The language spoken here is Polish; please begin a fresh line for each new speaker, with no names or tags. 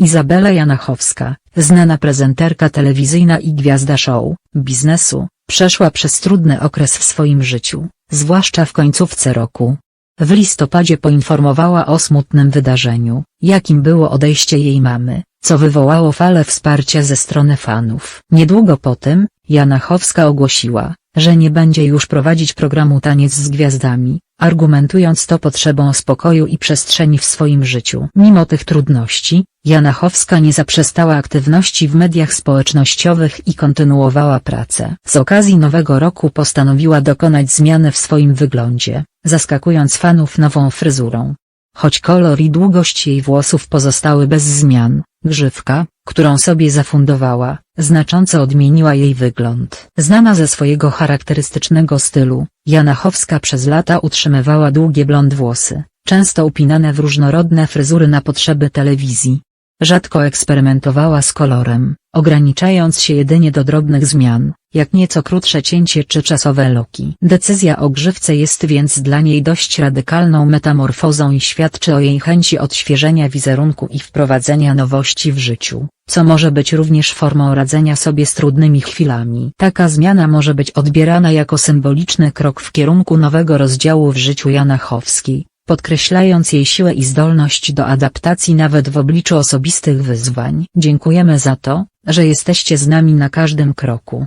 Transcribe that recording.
Izabela Janachowska, znana prezenterka telewizyjna i gwiazda show, biznesu, przeszła przez trudny okres w swoim życiu, zwłaszcza w końcówce roku. W listopadzie poinformowała o smutnym wydarzeniu, jakim było odejście jej mamy, co wywołało falę wsparcia ze strony fanów. Niedługo po tym, Janachowska ogłosiła, że nie będzie już prowadzić programu Taniec z Gwiazdami, argumentując to potrzebą spokoju i przestrzeni w swoim życiu. Mimo tych trudności, Janachowska nie zaprzestała aktywności w mediach społecznościowych i kontynuowała pracę. Z okazji Nowego Roku postanowiła dokonać zmiany w swoim wyglądzie, zaskakując fanów nową fryzurą. Choć kolor i długość jej włosów pozostały bez zmian, grzywka, którą sobie zafundowała, znacząco odmieniła jej wygląd. Znana ze swojego charakterystycznego stylu, Janachowska przez lata utrzymywała długie blond włosy, często upinane w różnorodne fryzury na potrzeby telewizji. Rzadko eksperymentowała z kolorem, ograniczając się jedynie do drobnych zmian, jak nieco krótsze cięcie czy czasowe loki. Decyzja o grzywce jest więc dla niej dość radykalną metamorfozą i świadczy o jej chęci odświeżenia wizerunku i wprowadzenia nowości w życiu, co może być również formą radzenia sobie z trudnymi chwilami. Taka zmiana może być odbierana jako symboliczny krok w kierunku nowego rozdziału w życiu Janachowskiej podkreślając jej siłę i zdolność do adaptacji nawet w obliczu osobistych wyzwań. Dziękujemy za to, że jesteście z nami na każdym kroku.